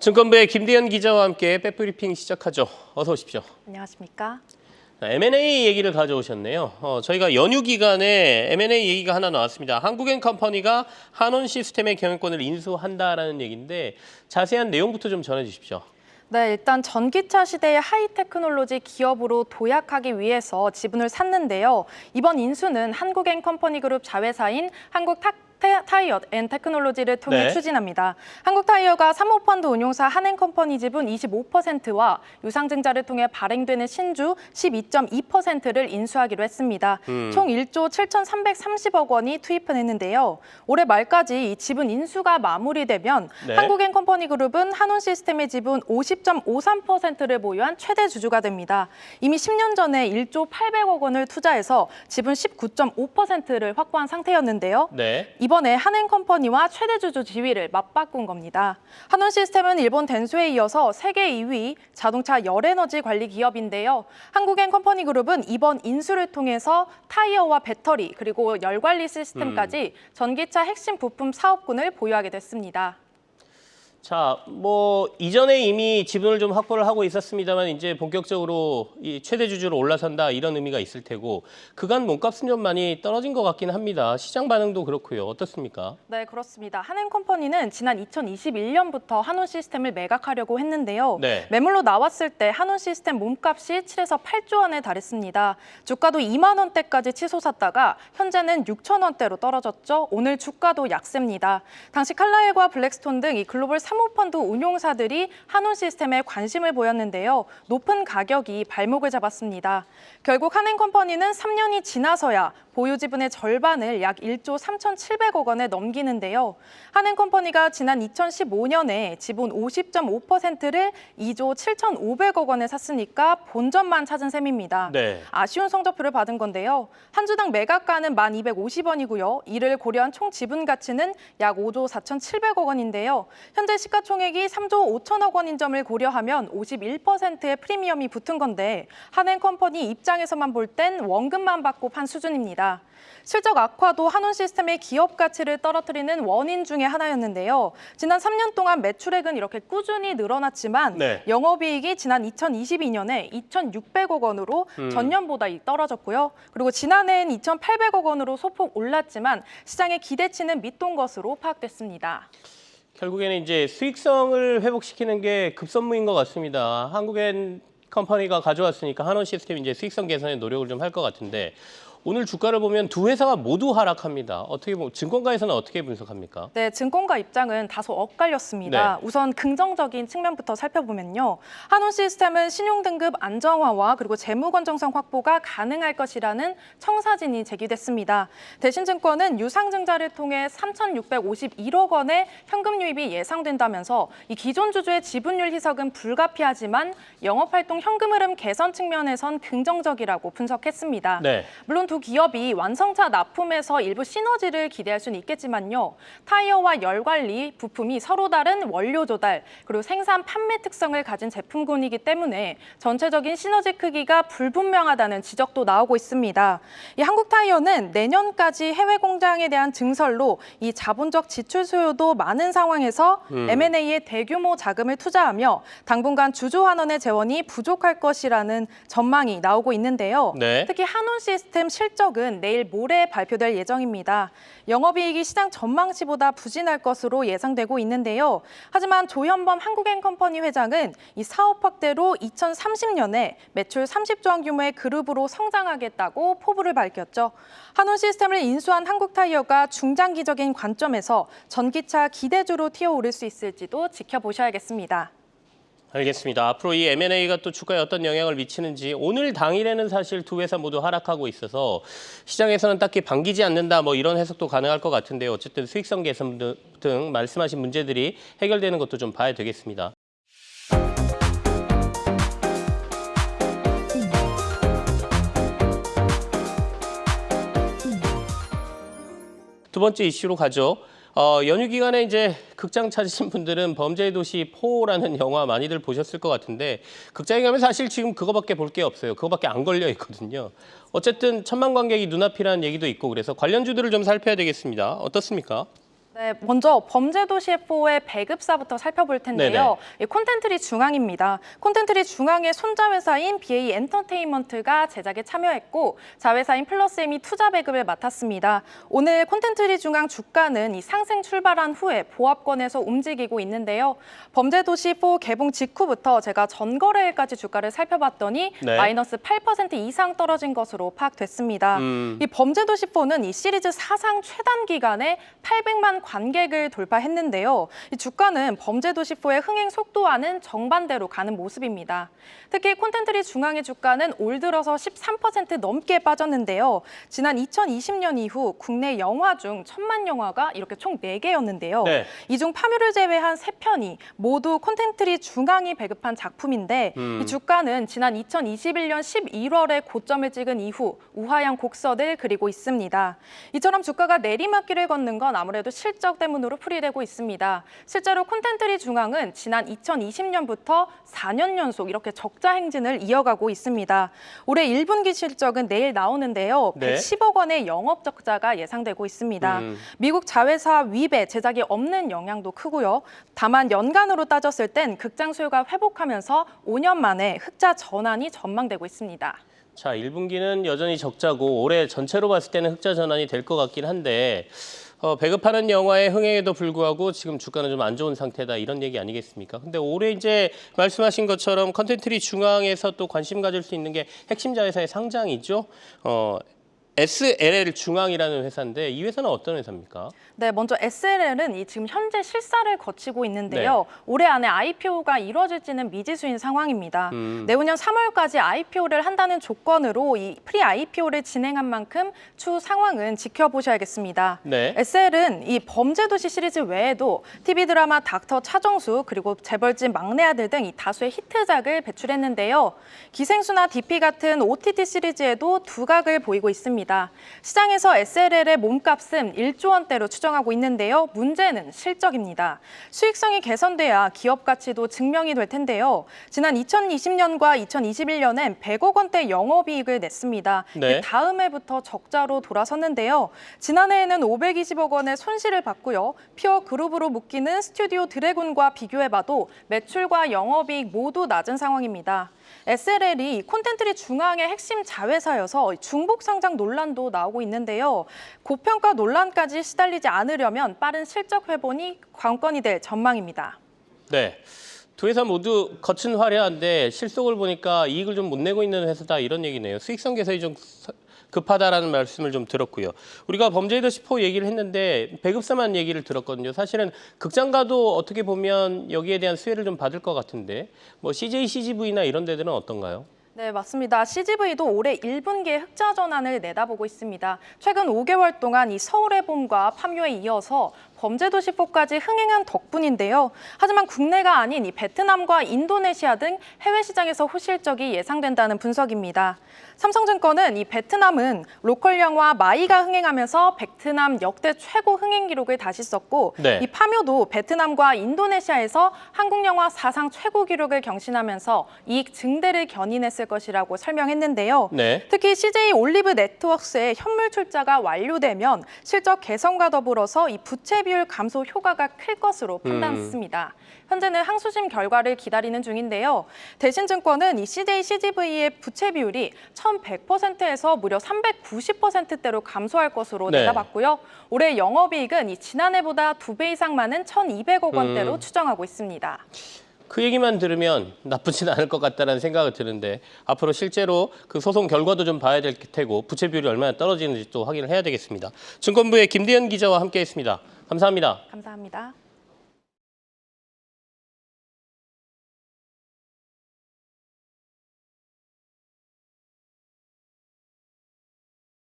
증권부의 김대현 기자와 함께 백브리핑 시작하죠. 어서 오십시오. 안녕하십니까? M&A 얘기를 가져오셨네요. 어, 저희가 연휴 기간에 M&A 얘기가 하나 나왔습니다. 한국엔 컴퍼니가 한원 시스템의 경영권을 인수한다라는 얘기인데 자세한 내용부터 좀 전해주십시오. 네, 일단 전기차 시대의 하이테크놀로지 기업으로 도약하기 위해서 지분을 샀는데요. 이번 인수는 한국엔 컴퍼니 그룹 자회사인 한국 타, 테- 타이어 앤 테크놀로지를 통해 네. 추진합니다. 한국타이어가 사모펀드 운용사 한엔컴퍼니 지분 25%와 유상증자를 통해 발행되는 신주 12.2%를 인수하기로 했습니다. 음. 총 1조 7,330억 원이 투입을 했는데요. 올해 말까지 이 지분 인수가 마무리되면 네. 한국엔컴퍼니 그룹은 한원 시스템의 지분 50.53%를 보유한 최대 주주가 됩니다. 이미 10년 전에 1조 800억 원을 투자해서 지분 19.5%를 확보한 상태였는데요. 네. 이번에 한엔컴퍼니와 최대 주주 지위를 맞바꾼 겁니다. 한원 시스템은 일본 덴소에 이어서 세계 2위 자동차 열에너지 관리 기업인데요. 한국엔컴퍼니 그룹은 이번 인수를 통해서 타이어와 배터리 그리고 열 관리 시스템까지 전기차 핵심 부품 사업군을 보유하게 됐습니다. 자, 뭐 이전에 이미 지분을 좀 확보를 하고 있었습니다만 이제 본격적으로 이 최대 주주로 올라선다 이런 의미가 있을 테고 그간 몸값은 좀 많이 떨어진 것 같긴 합니다. 시장 반응도 그렇고요. 어떻습니까? 네, 그렇습니다. 한엔컴퍼니는 지난 2021년부터 한원 시스템을 매각하려고 했는데요. 네. 매물로 나왔을 때 한원 시스템 몸값이 7에서 8조 원에 달했습니다. 주가도 2만 원대까지 치솟았다가 현재는 6천 원대로 떨어졌죠. 오늘 주가도 약세입니다. 당시 칼라일과 블랙스톤 등 이 글로벌 사모펀드 운용사들이 한원 시스템에 관심을 보였는데요. 높은 가격이 발목을 잡았습니다. 결국 한엔컴퍼니는 3년이 지나서야 보유 지분의 절반을 약 1조 3,700억 원에 넘기는데요. 한엔컴퍼니가 지난 2015년에 지분 50.5%를 2조 7,500억 원에 샀으니까 본전만 찾은 셈입니다. 네. 아쉬운 성적표를 받은 건데요. 한 주당 매각가는 1,250원이고요. 이를 고려한 총 지분 가치는 약 5조 4,700억 원인데요. 현재 시가총액이 3조 5천억 원인 점을 고려하면 51%의 프리미엄이 붙은 건데 한엔컴퍼니 입장에서만 볼 땐 원금만 받고 판 수준입니다. 실적 악화도 한원 시스템의 기업 가치를 떨어뜨리는 원인 중에 하나였는데요. 지난 3년 동안 매출액은 이렇게 꾸준히 늘어났지만 네. 영업이익이 지난 2022년에 2,600억 원으로 음. 전년보다 이 떨어졌고요. 그리고 지난해엔 2,800억 원으로 소폭 올랐지만 시장의 기대치는 밑돈 것으로 파악됐습니다. 결국에는 이제 수익성을 회복시키는 게 급선무인 것 같습니다. 한국엔 컴퍼니가 가져왔으니까 한원 시스템 이제 수익성 개선에 노력을 좀 할 것 같은데 오늘 주가를 보면 두 회사가 모두 하락합니다. 어떻게 보면 증권가에서는 어떻게 분석합니까? 네, 증권가 입장은 다소 엇갈렸습니다. 네. 우선 긍정적인 측면부터 살펴보면요. 한원 시스템은 신용 등급 안정화와 그리고 재무 건정성 확보가 가능할 것이라는 청사진이 제기됐습니다. 대신증권은 유상증자를 통해 3,651억 원의 현금 유입이 예상된다면서 이 기존 주주의 지분율 희석은 불가피하지만 영업활동 현금 흐름 개선 측면에선 긍정적이라고 분석했습니다. 네. 물론 두 기업이 완성차 납품에서 일부 시너지를 기대할 수는 있겠지만요. 타이어와 열 관리, 부품이 서로 다른 원료 조달, 그리고 생산 판매 특성을 가진 제품군이기 때문에 전체적인 시너지 크기가 불분명하다는 지적도 나오고 있습니다. 이 한국 타이어는 내년까지 해외 공장에 대한 증설로 이 자본적 지출 수요도 많은 상황에서 M&A에 대규모 자금을 투자하며 당분간 주주 환원의 재원이 부족할 것이라는 전망이 나오고 있는데요. 네. 특히 한원 시스템 실적은 내일 모레 발표될 예정입니다. 영업이익이 시장 전망치보다 부진할 것으로 예상되고 있는데요. 하지만 조현범 한국엔컴퍼니 회장은 이 사업 확대로 2030년에 매출 30조 원 규모의 그룹으로 성장하겠다고 포부를 밝혔죠. 한원 시스템을 인수한 한국타이어가 중장기적인 관점에서 전기차 기대주로 튀어오를 수 있을지도 지켜보셔야겠습니다. 알겠습니다. 앞으로 이 M&A가 또 주가에 어떤 영향을 미치는지 오늘 당일에는 사실 두 회사 모두 하락하고 있어서 시장에서는 딱히 반기지 않는다 뭐 이런 해석도 가능할 것 같은데요. 어쨌든 수익성 개선 등- 등 말씀하신 문제들이 해결되는 것도 좀 봐야 되겠습니다. 두 번째 이슈로 가죠. 어, 연휴 기간에 이제 극장 찾으신 분들은 범죄의 도시 4라는 영화 많이들 보셨을 것 같은데 극장에 가면 사실 지금 그거밖에 볼 게 없어요. 그거밖에 안 걸려 있거든요. 어쨌든 천만 관객이 눈앞이라는 얘기도 있고 그래서 관련주들을 좀 살펴야 되겠습니다. 어떻습니까? 네, 네, 먼저 범죄도시 F4의 배급사부터 살펴볼 텐데요. 이 콘텐트리 중앙입니다. 콘텐트리 중앙의 손자회사인 BA 엔터테인먼트가 제작에 참여했고 자회사인 플러스엠이 투자 배급을 맡았습니다. 오늘 콘텐트리 중앙 주가는 이 상승 출발한 후에 보합권에서 움직이고 있는데요. 범죄도시 4 개봉 직후부터 제가 전거래일까지 주가를 살펴봤더니 네. 마이너스 8% 이상 떨어진 것으로 파악됐습니다. 음. 이 범죄도시 4는 이 시리즈 사상 최단 기간에 800만 관객을 돌파했는데요. 이 주가는 범죄도시 4의 흥행 속도와는 정반대로 가는 모습입니다. 특히 콘텐트리 중앙의 주가는 올 들어서 13% 넘게 빠졌는데요. 지난 2020년 이후 국내 영화 중 천만 영화가 이렇게 총 4개였는데요. 네. 이중 파묘를 제외한 세편이 모두 콘텐트리 중앙이 배급한 작품인데 음. 이 주가는 지난 2021년 11월에 고점을 찍은 이후 우하향 곡선을 그리고 있습니다. 이처럼 주가가 내리막길을 걷는 건 아무래도 실적 때문으로 풀이되고 있습니다. 실제로 콘텐트리 중앙은 지난 2020년부터 4년 연속 이렇게 적자 행진을 이어가고 있습니다. 올해 1분기 실적은 내일 나오는데요. 네. 110억 원의 영업 적자가 예상되고 있습니다. 음. 미국 자회사 위배 제작이 없는 영향도 크고요. 다만 연간으로 따졌을 땐 극장 수요가 회복하면서 5년 만에 흑자 전환이 전망되고 있습니다. 자, 1분기는 여전히 적자고 올해 전체로 봤을 때는 흑자 전환이 될 것 같긴 한데 어, 배급하는 영화의 흥행에도 불구하고 지금 주가는 좀 안 좋은 상태다 이런 얘기 아니겠습니까? 근데 올해 이제 말씀하신 것처럼 컨텐트리 중앙에서 또 관심 가질 수 있는 게 핵심 자회사의 상장이죠. 어, SLL 중앙이라는 회사인데 이 회사는 어떤 회사입니까? 네, 먼저 SLL은 이 지금 현재 실사를 거치고 있는데요. 올해 안에 IPO가 이뤄질지는 미지수인 상황입니다. 음. 내후년 3월까지 IPO를 한다는 조건으로 이 프리 IPO를 진행한 만큼 추후 상황은 지켜보셔야겠습니다. 네. SL은 이 범죄도시 시리즈 외에도 TV 드라마 닥터 차정수 그리고 재벌집 막내 아들 등 이 다수의 히트작을 배출했는데요. 기생수나 DP 같은 OTT 시리즈에도 두각을 보이고 있습니다. 시장에서 SLL의 몸값은 1조 원대로 추정하고 있는데요. 문제는 실적입니다. 수익성이 개선돼야 기업 가치도 증명이 될 텐데요. 지난 2020년과 2021년엔 100억 원대 영업이익을 냈습니다. 네. 그 다음 해부터 적자로 돌아섰는데요. 지난해에는 520억 원의 손실을 봤고요. 피어 그룹으로 묶이는 스튜디오 드래곤과 비교해봐도 매출과 영업이익 모두 낮은 상황입니다. SLL이 콘텐트리 중앙의 핵심 자회사여서 중복 상장 논란도 나오고 있는데요. 고평가 논란까지 시달리지 않으려면 빠른 실적 회복이 관건이 될 전망입니다. 네. 두 회사 모두 겉은 화려한데 실속을 보니까 이익을 좀 못 내고 있는 회사다 이런 얘기네요. 수익성 개선이 좀 서- 급하다라는 말씀을 좀 들었고요. 우리가 범죄도시 4 얘기를 했는데 배급사만 얘기를 들었거든요. 사실은 극장가도 어떻게 보면 여기에 대한 수혜를 좀 받을 것 같은데 뭐 CJ, CGV나 이런 데들은 어떤가요? 네, 맞습니다. CGV도 올해 1분기에 흑자 전환을 내다보고 있습니다. 최근 5개월 동안 이 서울의 봄과 파묘에 이어서 범죄도시 4까지 흥행한 덕분인데요. 하지만 국내가 아닌 이 베트남과 인도네시아 등 해외 시장에서 호실적이 예상된다는 분석입니다. 삼성증권은 이 베트남은 로컬 영화 마이가 흥행하면서 베트남 역대 최고 흥행 기록을 다시 썼고 네. 이 파묘도 베트남과 인도네시아에서 한국 영화 사상 최고 기록을 경신하면서 이익 증대를 견인했을 것이라고 설명했는데요. 네. 특히 CJ 올리브 네트워크스의 현물 출자가 완료되면 실적 개선과 더불어서 이 부채 비율 감소 효과가 클 것으로 판단했습니다. 현재는 항소심 결과를 기다리는 중인데요. 대신증권은 이 CJ CGV의 부채 비율이 1,100%에서 무려 390%대로 감소할 것으로 네. 내다봤고요. 올해 영업이익은 이 지난해보다 두 배 이상 많은 1,200억 원대로 음. 추정하고 있습니다. 그 얘기만 들으면 나쁘진 않을 것 같다는 생각이 드는데 앞으로 실제로 그 소송 결과도 좀 봐야 될 테고 부채 비율이 얼마나 떨어지는지 또 확인을 해야 되겠습니다. 증권부의 김대현 기자와 함께했습니다. 감사합니다. 감사합니다.